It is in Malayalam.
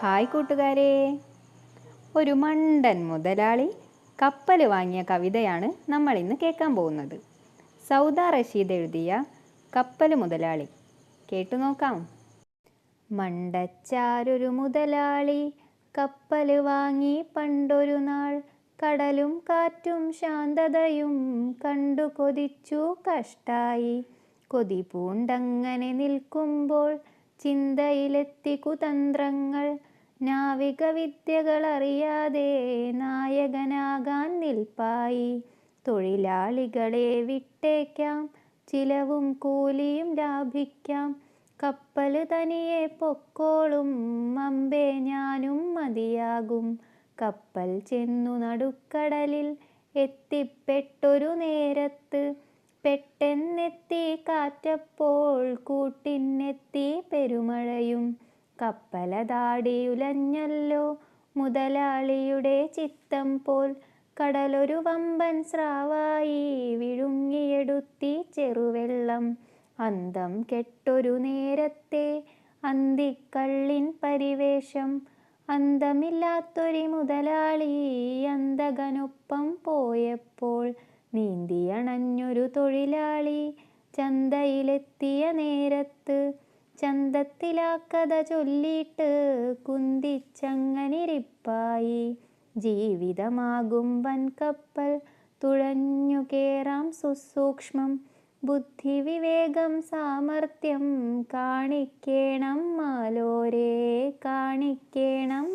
ഹായ് കൂട്ടുകാരെ. ഒരു മണ്ടൻ മുതലാളി കപ്പൽ വാങ്ങിയ കവിതയാണ് നമ്മൾ ഇന്ന് കേൾക്കാൻ പോകുന്നത്. സൗദ റഷീദ് എഴുതിയ കപ്പൽ മുതലാളി. കേട്ടു നോക്കാം. മണ്ടച്ചാരൊരു മുതലാളി കപ്പൽ വാങ്ങി പണ്ടൊരു നാൾ കടലും കാറ്റും ശാന്തതയും കണ്ടു കൊതിച്ചു കഷ്ടായി. കൊതി പൂണ്ടങ്ങനെ നിൽക്കുമ്പോൾ ചിന്തയിലെത്തി കുതന്ത്രങ്ങൾ നാവിക വിദ്യകളറിയാതെ നായകനാകാൻ നിൽപ്പായി. തൊഴിലാളികളെ വിട്ടേക്കാം ചിലവും കൂലിയും ലാഭിക്കാം. കപ്പൽ തനിയെ പൊക്കോളും അമ്പേ ഞാനും മതിയാകും. കപ്പൽ ചെന്നു നടുക്കടലിൽ എത്തിപ്പെട്ടൊരു നേരത്ത് പെട്ടെന്നെത്തി കാറ്റപ്പോൾ കൂട്ടിനെത്തി പെരുമഴയും. കപ്പലതാടിയുലഞ്ഞല്ലോ. മുതലാളിയുടെ ചിത്തം പോൽ കടലൊരു വമ്പൻ സ്രാവായി വിഴുങ്ങിയെടുത്തി ചെറുവെള്ളം. അന്തം കെട്ടൊരു നേരത്തെ അന്തിക്കള്ളിൻ പരിവേഷം. അന്തമില്ലാത്തൊരു മുതലാളി അന്തകനൊപ്പം പോയപ്പോൾ നീന്തിയണഞ്ഞൊരു തൊഴിലാളി ചന്തയിലെത്തിയ നേരത്ത് ചന്തത്തിലാ കഥ ചൊല്ലിയിട്ട് കുന്തിച്ചങ്ങനിരിപ്പായി. ജീവിതമാകും വൻകപ്പൽ തുഴഞ്ഞു കേറാം സുസൂക്ഷ്മം. ബുദ്ധിവിവേകം സാമർഥ്യം കാണിക്കേണം മാലോരേ കാണിക്കേണം